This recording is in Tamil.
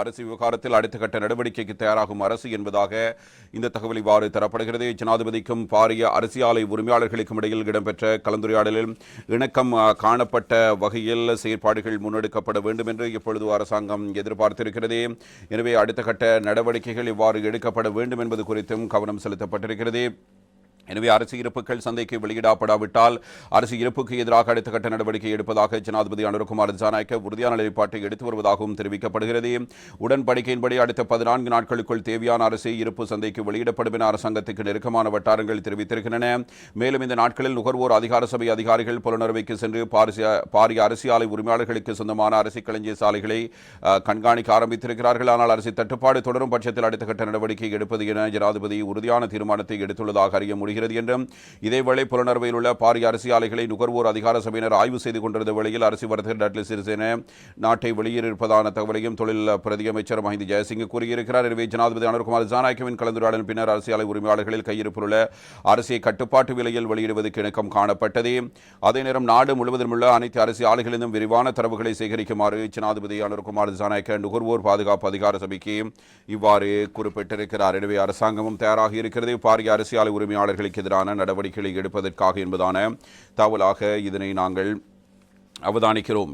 அரசு விவகாரத்தில் அடுத்த கட்ட நடவடிக்கைக்கு தயாராகும் அரசு என்பதாக இந்த தகவல் இவ்வாறு தரப்படுகிறது. ஜனாதிபதிக்கும் பாரிய அரசியலை உரிமையாளர்களுக்கும் இடையில் இடம்பெற்ற கலந்துரையாடலில் இணக்கம் காணப்பட்ட வகையில் செயற்பாடுகள் முன்னெடுக்கப்பட வேண்டும் என்று இப்பொழுது அரசாங்கம் எதிர்பார்த்திருக்கிறது. எனவே அடுத்த கட்ட நடவடிக்கைகள் இவ்வாறு எடுக்கப்பட வேண்டும் என்பது குறித்தும் கவனம் செலுத்தப்பட்டிருக்கிறது. எனவே அரசு இருப்புகள் சந்தைக்கு வெளியிடப்படாவிட்டால் அரசு இருப்புக்கு எதிராக அடுத்த கட்ட நடவடிக்கை எடுப்பதாக ஜனாதிபதி அனுரகுமார் திசாநாயக்க உறுதியான நிலைப்பாட்டை எடுத்து வருவதாகவும் தெரிவிக்கப்படுகிறது. உடன்படிக்கையின்படி அடுத்த பதினான்கு நாட்களுக்குள் தேவையான அரசு இருப்பு சந்தைக்கு வெளியிடப்படும் என அரசாங்கத்துக்கு நெருக்கமான வட்டாரங்கள் தெரிவித்திருக்கின்றன. மேலும் இந்த நாட்களில் நுகர்வோர் அதிகார சபை அதிகாரிகள் புலனர்வைக்கு சென்று பாரிசிய பாரிய அரசியாலை உரிமையாளர்களுக்கு சொந்தமான அரசு களஞ்சிய சாலைகளை கண்காணிக்க ஆரம்பித்திருக்கிறார்கள். ஆனால் அரசு தட்டுப்பாடு தொடரும் பட்சத்தில் அடுத்த கட்ட நடவடிக்கை எடுப்பது என ஜனாதிபதி உறுதியான தீர்மானத்தை எடுத்துள்ளதாக அறிய வருகிறது என்றும் இதேவேளை புலனர்வையில் உள்ள பாரிய அரசியலைகளை நுகர்வோர் அதிகார சபையினர் ஆய்வு செய்து கொண்டிருந்த வேளையில் அரசு வர்த்தகர் டட்லி சிறிசேன நாட்டை வெளியேறியிருப்பதான தகவலையும் தொழில் பிரதியமைச்சர் மஹிந்த ஜெயசிங் கூறியிருக்கிறார். எனவே ஜனாதிபதி அனுர்குமார் ஜானாயக்கவின் கலந்துரையாடலின் பின்னர் அரசியலை உரிமையாளர்களில் கையிருப்பில் உள்ள அரசியை கட்டுப்பாட்டு விலையில் வெளியிடுவதற்கு இணக்கம் காணப்பட்டது. அதே நேரம் நாடு முழுவதும் உள்ள அனைத்து அரசு ஆலைகளிலும் விரிவான தரவுகளை சேகரிக்குமாறு ஜனாதிபதி அனுர்குமார் ஜானாயக்க நுகர்வோர் பாதுகாப்பு அதிகார சபைக்கு இவ்வாறு குறிப்பிட்டிருக்கிறார். எனவே அரசாங்கமும் தயாராக இருக்கிறது. பாரிய அரசியல் உரிமையாளர்களுக்கு எதிரான நடவடிக்கைகளை எடுப்பதற்காக என்பதான தகவலாக இதனை நாங்கள் அவதானிக்கிறோம்.